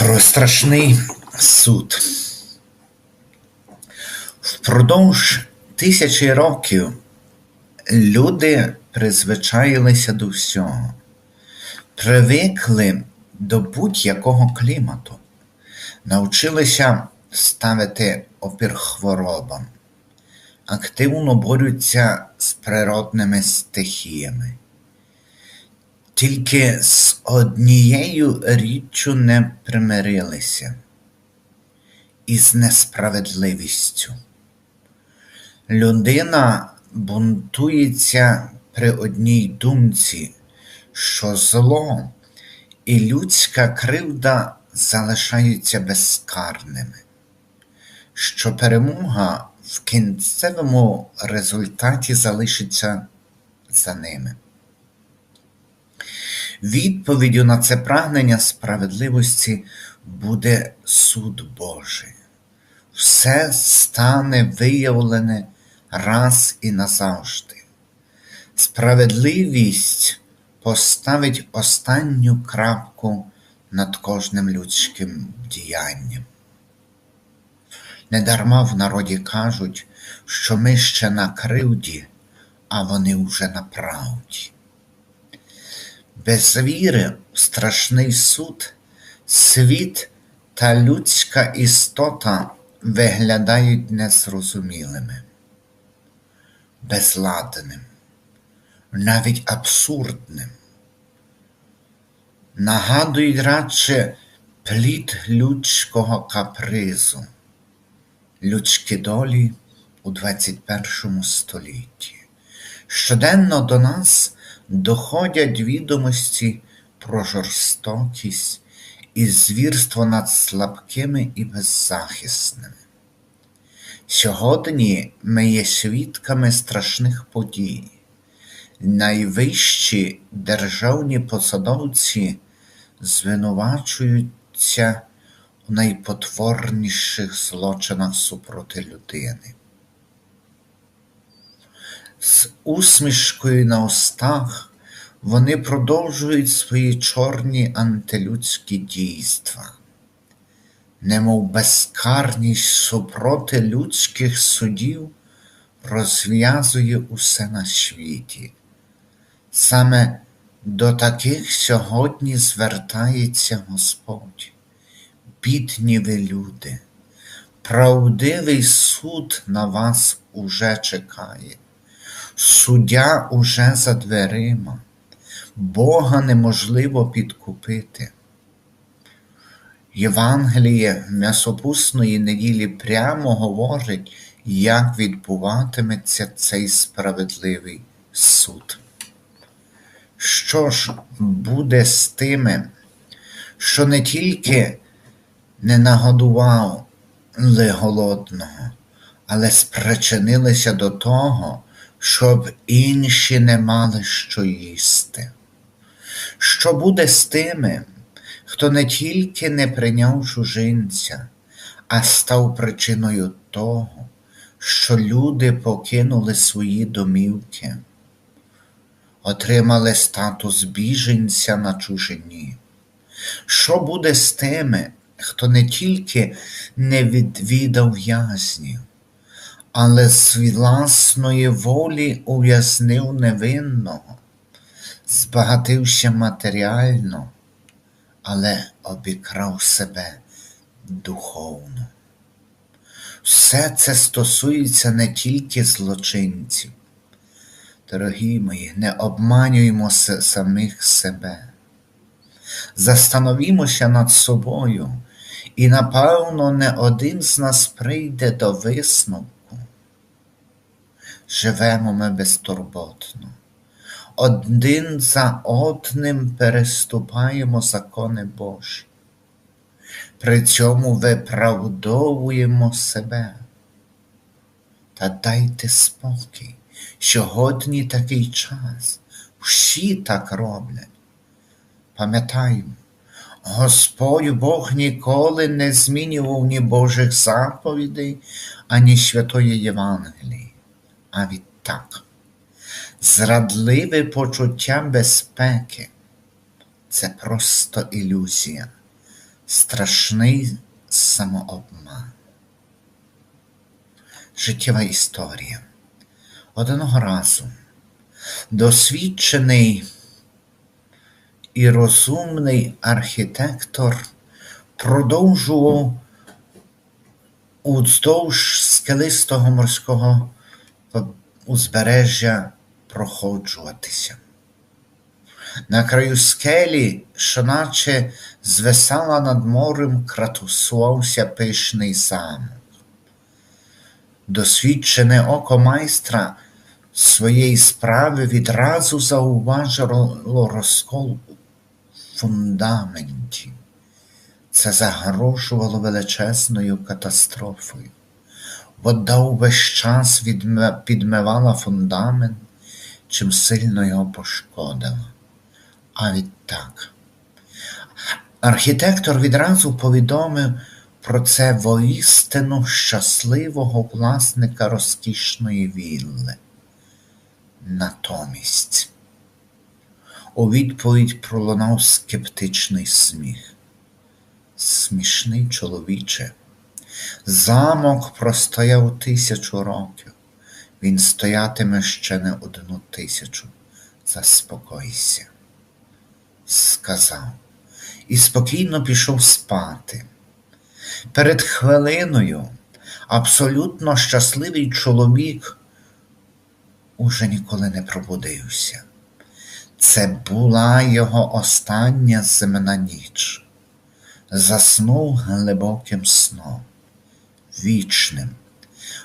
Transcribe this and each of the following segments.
Про страшний суд. Впродовж тисячі років люди призвичаїлися до всього, привикли до будь-якого клімату, навчилися ставити опір хворобам, активно борються з природними стихіями. Тільки з однією річчю не примирилися із несправедливістю. Людина бунтується при одній думці, що зло і людська кривда залишаються безкарними, що перемога в кінцевому результаті залишиться за ними. Відповіддю на це прагнення справедливості буде суд Божий. Все стане виявлене раз і назавжди. Справедливість поставить останню крапку над кожним людським діянням. Недарма в народі кажуть, що ми ще на кривді, а вони вже на правді. Без віри в страшний суд світ та людська істота виглядають незрозумілими, безладним, навіть абсурдним, нагадують радше плід людського капризу, людські долі у 21 столітті. Щоденно до нас доходять відомості про жорстокість і звірство над слабкими і беззахисними. Сьогодні ми є свідками страшних подій. Найвищі державні посадовці звинувачуються у найпотворніших злочинах супроти людини. З усмішкою на устах вони продовжують свої чорні антилюдські дійства, немов безкарність супроти людських судів розв'язує усе на світі. Саме до таких сьогодні звертається Господь. Бідні ви люди, правдивий суд на вас уже чекає. Суддя уже за дверима, Бога неможливо підкупити. Євангеліє м'ясопусної неділі прямо говорить, як відбуватиметься цей справедливий суд. Що ж буде з тими, що не тільки не нагодували голодного, але спричинилися до того, щоб інші не мали що їсти. Що буде з тими, хто не тільки не прийняв чужинця, а став причиною того, що люди покинули свої домівки, отримали статус біженця на чужині? Що буде з тими, хто не тільки не відвідав в'язнів, але з власної волі ув'язнив невинного, збагатився матеріально, але обікрав себе духовно. Все це стосується не тільки злочинців. Дорогі мої, не обманюємо самих себе. Застановімося над собою, і, напевно, не один з нас прийде до висновку. Живемо ми безтурботно, один за одним переступаємо закони Божі, при цьому виправдовуємо себе. Та дайте спокій, сьогодні такий час, всі так роблять. Пам'ятаємо, Господь Бог ніколи не змінював ні Божих заповідей, ані Святої Євангелії. А відтак, зрадливе почуття безпеки це просто ілюзія. страшний самообман. Життєва історія. Одного разу досвідчений і розумний архітектор продовжував уздовж скелистого морського узбережжя проходжуватися. На краю скелі, що наче звисала над морем, кратусувався пишний замок. Досвідчене око майстра своєї справи відразу зауважило розкол у фундаменті. Це загрожувало величезною катастрофою. Вода увесь час підмивала фундамент, чим сильно його пошкодила. А відтак, архітектор відразу повідомив про це воістину щасливого власника розкішної вілли. Натомість у відповідь пролунав скептичний сміх. Смішний чоловіче, замок простояв тисячу років, він стоятиме ще не одну тисячу. Заспокойся, сказав, і спокійно пішов спати. Перед хвилиною абсолютно щасливий чоловік уже ніколи не пробудився. Це була його остання земна ніч. Заснув глибоким сном, вічним.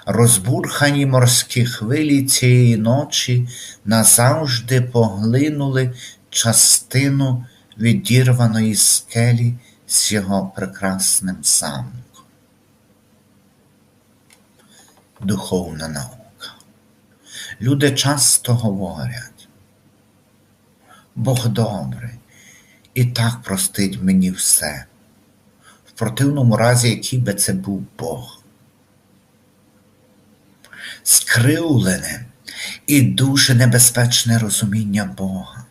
Розбурхані морські хвилі цієї ночі назавжди поглинули частину відірваної скелі з його прекрасним замком. Духовна наука. Люди часто говорять, Бог добрий і так простить мені все. В противному разі, який би це був Бог. Скривлене і дуже небезпечне розуміння Бога.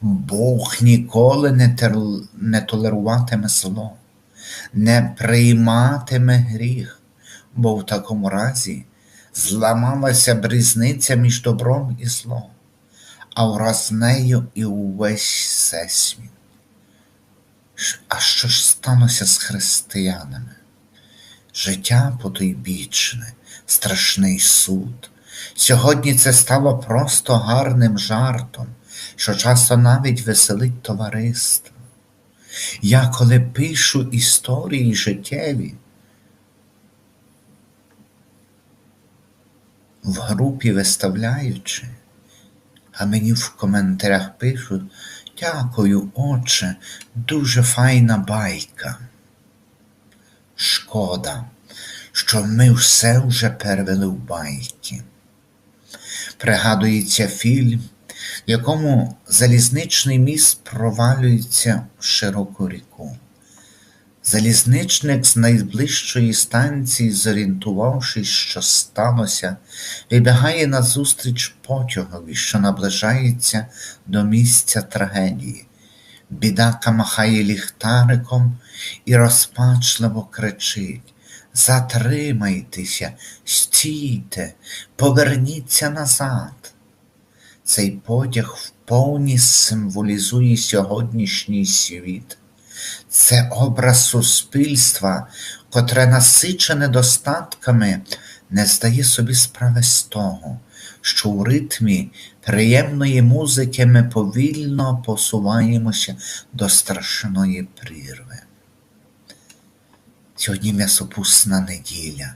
Бог ніколи не, тер... не толеруватиме зло, не прийматиме гріх, бо в такому разі зламалася б різниця між добром і злом, а враз нею і увесь всесвіт. А що ж стануться з християнами? Життя потойбічне, страшний суд. Сьогодні це стало просто гарним жартом що часто навіть веселить товариство. Я коли пишу історії життєві, в групі виставляючи, а мені в коментарях пишуть Дякую, отче, дуже файна байка. Шкода, що ми все вже перевели в байки. Пригадується фільм в якому залізничний міст провалюється в широку ріку. Залізничник з найближчої станції, зорієнтувавшись, що сталося, вибігає назустріч потягові, що наближається до місця трагедії. Бідака махає ліхтариком і розпачливо кричить Затримайтеся, стійте, поверніться назад. Цей потяг вповні символізує сьогоднішній світ. Це образ суспільства, котре насичене достатками, не здає собі справи з того, що у ритмі приємної музики ми повільно посуваємося до страшної прірви. Сьогодні м'ясопусна неділя.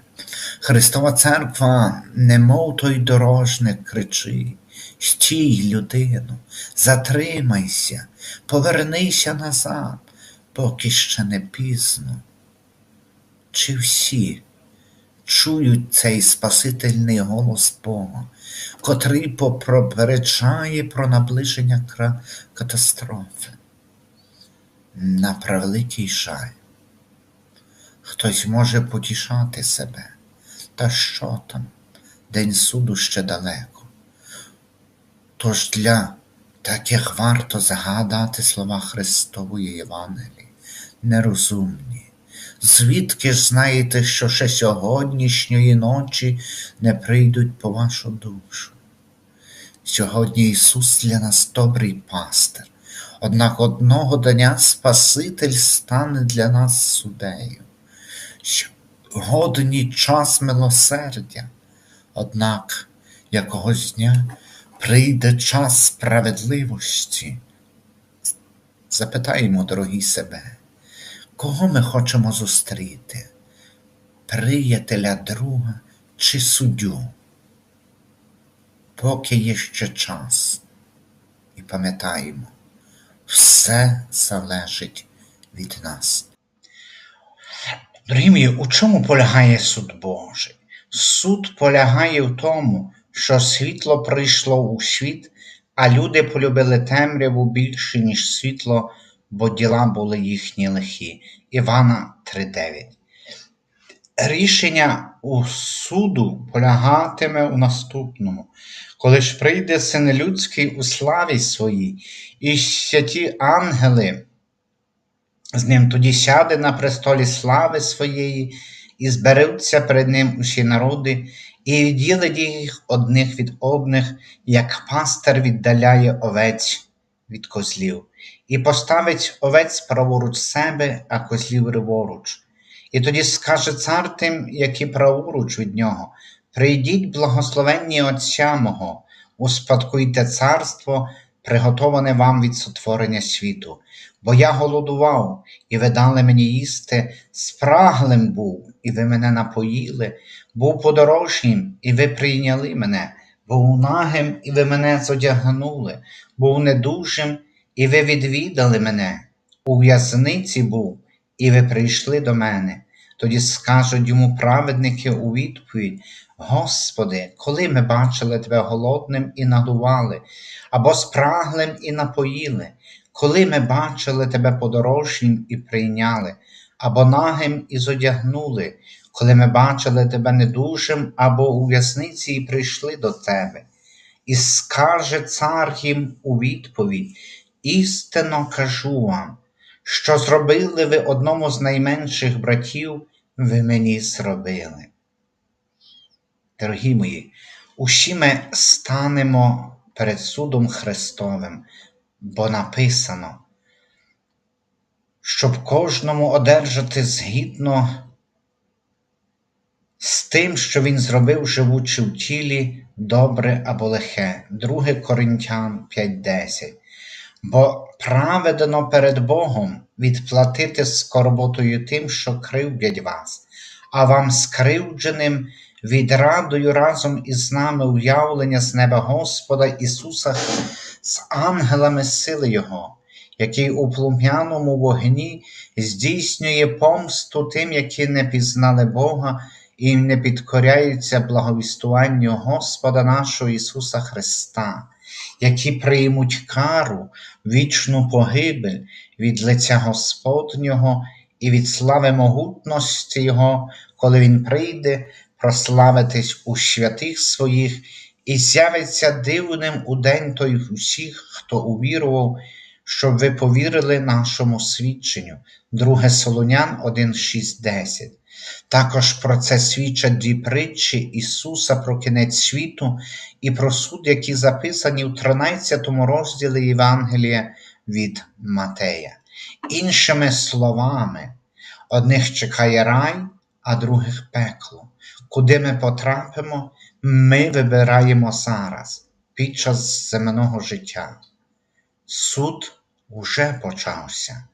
Христова Церква, немов той дорожник, кричить Стій, людину, затримайся, повернися назад, поки ще не пізно. Чи всі чують цей Спасительний голос Бога, котрий попереджає про наближення катастрофи? На превеликий жаль, хтось може потішати себе, та що там, день суду ще далеко. Тож для таких варто згадати слова Христової Євангелії. нерозумні. Звідки ж знаєте, що ще сьогоднішньої ночі не прийдуть по вашу душу? Сьогодні Ісус для нас добрий пастир, однак одного дня Спаситель стане для нас судею. Сьогодні час милосердя, однак якогось дня прийде час справедливості. Запитаємо, дорогі себе, кого ми хочемо зустріти? Приятеля друга чи суддю? Поки є ще час. І пам'ятаємо, все залежить від нас. Дорогі мої, у чому полягає суд Божий? Суд полягає в тому, що світло прийшло у світ, а люди полюбили темряву більше, ніж світло, бо діла були їхні лихі. Івана 3:9. Рішення у суду полягатиме у наступному, коли ж прийде син людський у славі своїй, і святі ангели з ним тоді сяде на престолі слави своєї, і зберуться перед ним усі народи, і відділить їх одних від одних, як пастир віддаляє овець від козлів, і поставить овець праворуч себе, а козлів ліворуч. І тоді скаже цар тим, які праворуч від нього: Прийдіть, благословенні Отця мого, успадкуйте царство, приготоване вам від сотворення світу. Бо я голодував, і ви дали мені їсти, спраглим був, і ви мене напоїли, був подорожнім, і ви прийняли мене, був нагим, і ви мене зодягнули, був недужим, і ви відвідали мене, у в'язниці був, і ви прийшли до мене. Тоді скажуть йому праведники у відповідь: Господи, коли ми бачили Тебе голодним і нагодували, або спраглим і напоїли, коли ми бачили Тебе подорожнім і прийняли, або нагим і зодягнули, коли ми бачили Тебе недужим, або у в'язниці і прийшли до Тебе. І скаже цар їм у відповідь: істинно кажу вам, що зробили ви одному з найменших братів, ви мені зробили. Дорогі мої, усі ми станемо перед судом Христовим, бо написано, щоб кожному одержати згідно з тим, що він зробив, живучи в тілі, добре або лихе. 2 Коринтян 5:10. Бо праведно перед Богом відплатити скорботою тим, що кривдять вас, а вам скривдженим відрадою разом із нами уявлення з неба Господа Ісуса з ангелами сили Його, який у плум'яному вогні здійснює помсту тим, які не пізнали Бога і не підкоряються благовістуванню Господа нашого Ісуса Христа, які приймуть кару, вічну погибель від лиця Господнього і від слави могутності Його, коли Він прийде прославитись у святих своїх і з'явиться дивним у день той усіх, хто увірував, щоб ви повірили нашому свідченню. 2 Солонян 1,6,10. Також про це свідчать дві притчі Ісуса про кінець світу і про суд, які записані в 13 розділі Євангелія від Матея. Іншими словами, одних чекає рай, а других пекло. Куди ми потрапимо, ми вибираємо зараз, під час земного життя. Суд уже почався.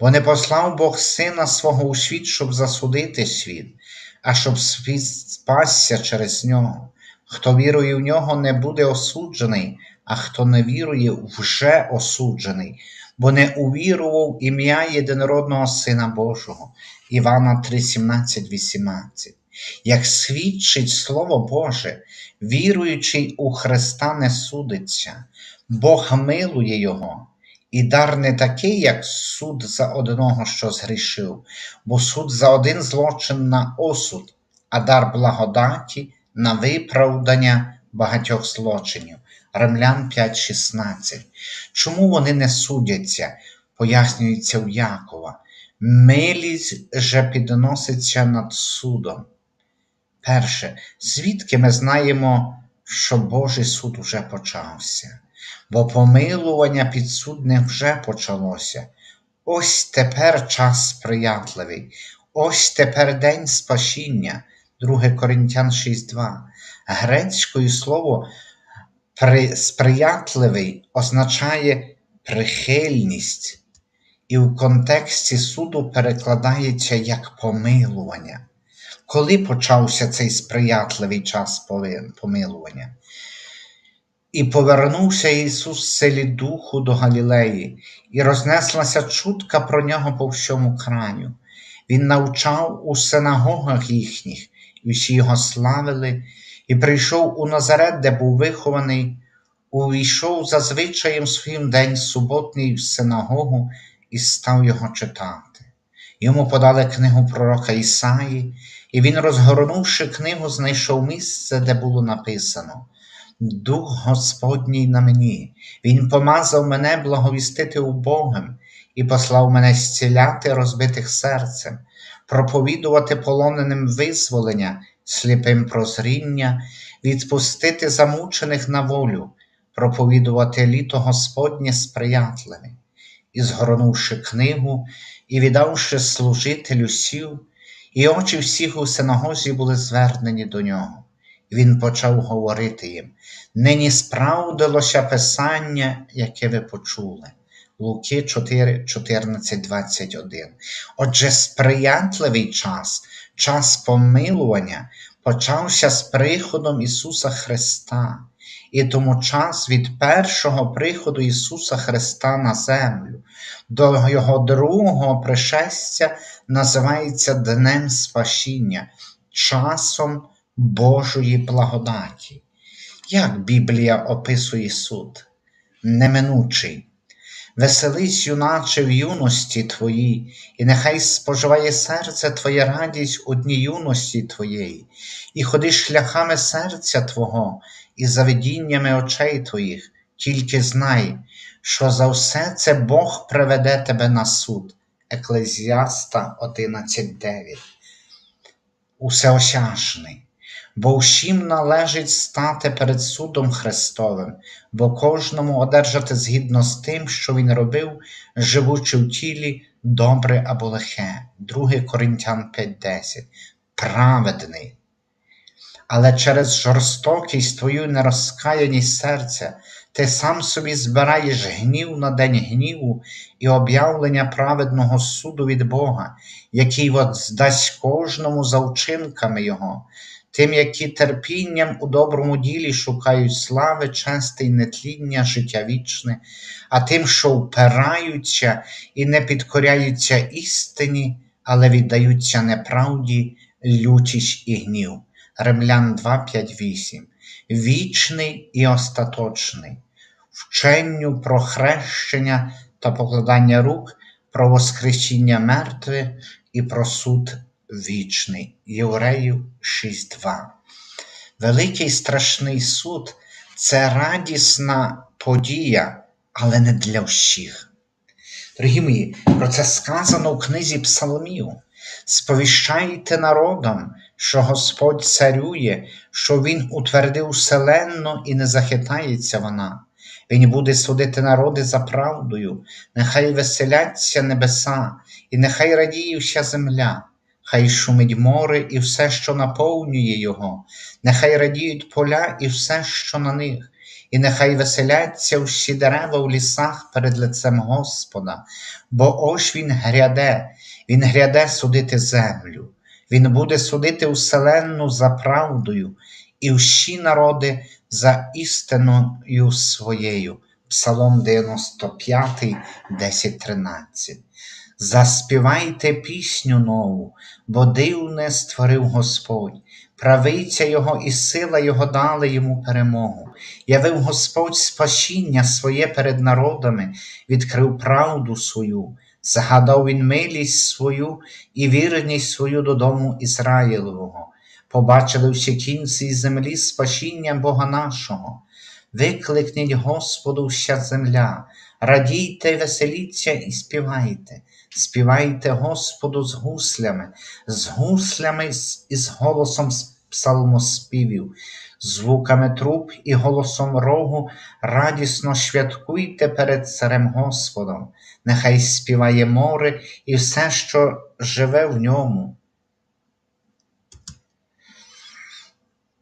Бо не послав Бог Сина свого у світ, щоб засудити світ, а щоб світ спасся через нього. Хто вірує в нього, не буде осуджений, а хто не вірує, вже осуджений, бо не увірував ім'я єдинородного Сина Божого. Івана 3, 17, 18. Як свідчить Слово Боже, віруючий у Христа не судиться, Бог милує Його, і дар не такий, як суд за одного, що згрішив, бо суд за один злочин на осуд, а дар благодаті на виправдання багатьох злочинів. Римлян 5,16. Чому вони не судяться, пояснюється у Якова, Милість же підноситься над судом. Перше, звідки ми знаємо, що Божий суд уже почався, бо помилування підсудних вже почалося. Ось тепер час сприятливий, ось тепер день спасіння, 2 Коринтян 6.2. Грецькою слово сприятливий означає прихильність, і в контексті суду перекладається як помилування. Коли почався цей сприятливий час помилування? І повернувся Ісус в селі Духу до Галілеї, і рознеслася чутка про нього по всьому краю. Він навчав у синагогах їхніх, і всі його славили, і прийшов у Назарет, де був вихований, увійшов за звичаєм своїм день суботній в синагогу і став його читати. Йому подали книгу пророка Ісаї, і він, розгорнувши книгу, знайшов місце, де було написано. Дух Господній на мені, Він помазав мене благовістити убогим і послав мене зціляти розбитих серцем, проповідувати полоненим визволення, сліпим прозріння, відпустити замучених на волю, проповідувати літо Господнє сприятливе. І, згорнувши книгу і віддавши служителю сів, і очі всіх у синагозі були звернені до нього. Він почав говорити їм: нині справдилося Писання, яке ви почули. Луки 4, 14, 21. Отже, сприятливий час, час помилування почався з приходом Ісуса Христа, і тому час від першого приходу Ісуса Христа на землю до Його другого пришестя називається Днем Спасіння, часом Божої благодаті. Як Біблія описує суд? Неминучий. Веселись, юначе, в юності твоїй, і нехай споживає серце Твоє радість у дні юності Твоєї, і ходи шляхами серця Твого і заведіннями очей Твоїх, тільки знай, що за все це Бог приведе тебе на суд. Еклезіаста 11.9. Усеосяжний бо всім належить стати перед судом Христовим, бо кожному одержати згідно з тим, що він робив, живучи в тілі, добре або лихе. 2 Коринтян 5:10. Праведний. Але через жорстокість твою нерозкаяність серця ти сам собі збираєш гнів на день гніву і об'явлення праведного суду від Бога, який от здасть кожному за вчинками Його тим, які терпінням у доброму ділі шукають слави, чести й нетління, життя вічне, а тим, що впираються і не підкоряються істині, але віддаються неправді, лютість і гнів. Римлян 2, 5, 8. Вічний і остаточний, вченню про хрещення та покладання рук, про воскресіння мертвих і про суд вічний. Євреїв 6.2. Великий страшний суд це радісна подія, але не для всіх. Дорогі мої, про це сказано в книзі Псалмів. Сповіщайте народам, що Господь царює, що Він утвердив вселенну і не захитається вона. Він буде судити народи за правдою, нехай веселяться небеса, і нехай радіє вся земля хай шумить море і все, що наповнює його, нехай радіють поля і все, що на них, і нехай веселяться всі дерева в лісах перед лицем Господа, бо ось Він гряде, Він гряде судити землю, Він буде судити вселенну за правдою, і всі народи за істиною своєю. Псалом 95, 10, 13 Заспівайте пісню нову, бо дивне створив Господь, правиця Його і сила Його дали йому перемогу. Явив Господь спасіння своє перед народами, відкрив правду свою, згадав Він милість свою і вірність свою додому Ізраїлового. Побачили всі кінці землі спасіння Бога нашого. Викликніть Господу вся земля, Радійте, веселіться і співайте, співайте Господу з гуслями, з гуслями і з голосом псалмоспівів, звуками труб і голосом рогу. Радісно святкуйте перед Царем Господом, нехай співає море і все, що живе в ньому.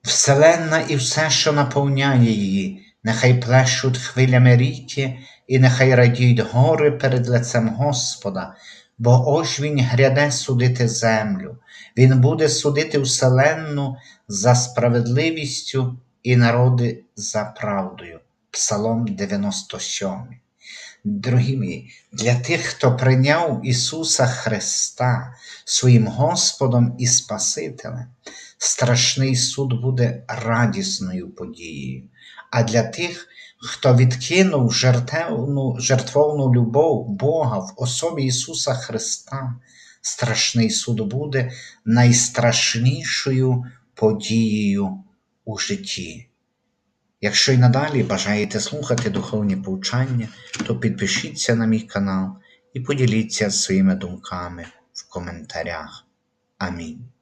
Вселенна і все, що наповняє її, нехай плещуть хвилями ріки, і нехай радіють гори перед лицем Господа, бо ось Він гряде судити землю, Він буде судити вселенну за справедливістю і народи за правдою. Псалом 97. Дорогі мої, для тих, хто прийняв Ісуса Христа своїм Господом і Спасителем, страшний суд буде радісною подією. А для тих, хто відкинув жертвовну, жертвовну любов Бога в особі Ісуса Христа, страшний суд буде найстрашнішою подією у житті. Якщо й надалі бажаєте слухати духовні повчання, то підпишіться на мій канал і поділіться своїми думками в коментарях. Амінь.